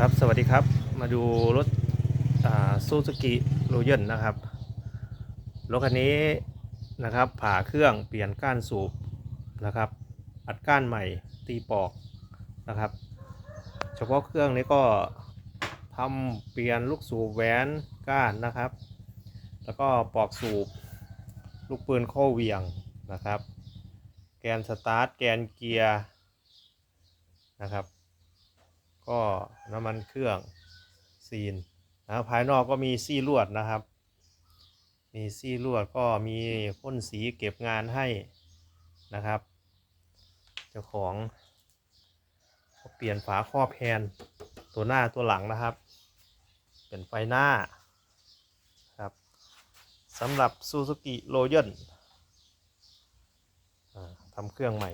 ครับสวัสดีครับมาดูรถซูซูกิโรเยนนะครับรถคันนี้นะครับผ่าเครื่องเปลี่ยนก้านสูบนะครับ อัดก้านใหม่ตีปอกนะครับ เฉพาะเครื่องนี้ก็ทำเปลี่ยนลูกสูบแหวนก้านนะครับ แล้วก็ปอกสูบลูกปืนโค้เวียงนะครับ แกนสตาร์ทแกนเกียร์นะครับ ก็น้ำมันเครื่องซีนนะภายนอกก็มีซี่ลวดนะครับ มีซี่ลวดก็มีพ่นสีเก็บงานให้นะครับ เจ้าของเปลี่ยนฝาครอบแฮนตัวหน้าตัวหลังนะครับ เป็นไฟหน้าครับสำหรับ Suzuki r o y a l ทำเครื่องใหม่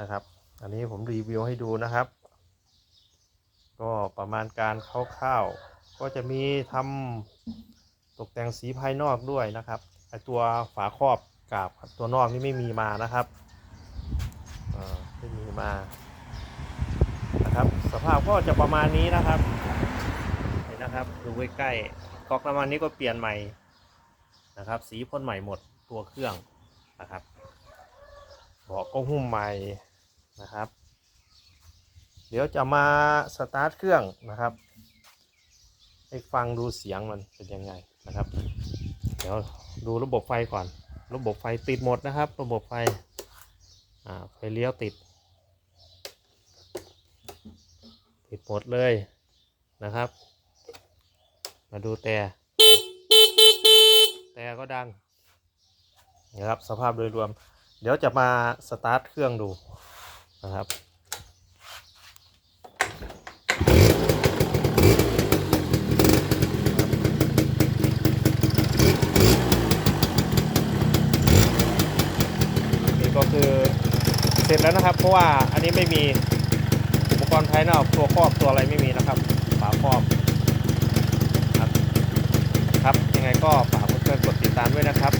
นะครับ อันนี้ผมรีวิวให้ดูนะครับ ก็ประมาณการคร่าวๆก็จะมีทำตกแต่งสีภายนอกด้วยนะครับไอตัวฝาครอบกาบตัวนอกนี่ไม่มีมานะครับไม่มีมานะครับ สภาพก็จะประมาณนี้นะครับเห็นนะครับดูใกล้ๆก๊อกน้ำมันนี้ก็เปลี่ยนใหม่นะครับ สีพ่นใหม่หมดตัวเครื่องนะครับเบาะก็หุ้มใหม่นะครับ เดี๋ยวจะมาสตาร์ทเครื่องนะครับให้ฟังดูเสียงมันเป็นยังไงนะครับ เดี๋ยวดูระบบไฟก่อน ระบบไฟติดหมดนะครับ ระบบไฟอ่าไฟเลี้ยวติด ติดหมดเลยนะครับ มาดูแต่แต่ก็ดังนะครับสภาพโดยรวม เดี๋ยวจะมาสตาร์ทเครื่องดูนะครับ นี่ก็คือ เสร็จแล้วนะครับ เพราะว่าอันนี้ไม่มีอุปกรณ์ภายนอกตัวครอบตัวอะไรไม่มีนะครับฝาครอบครับครับยังไงก็ฝากเพื่อนๆกดติดตามด้วยนะครับ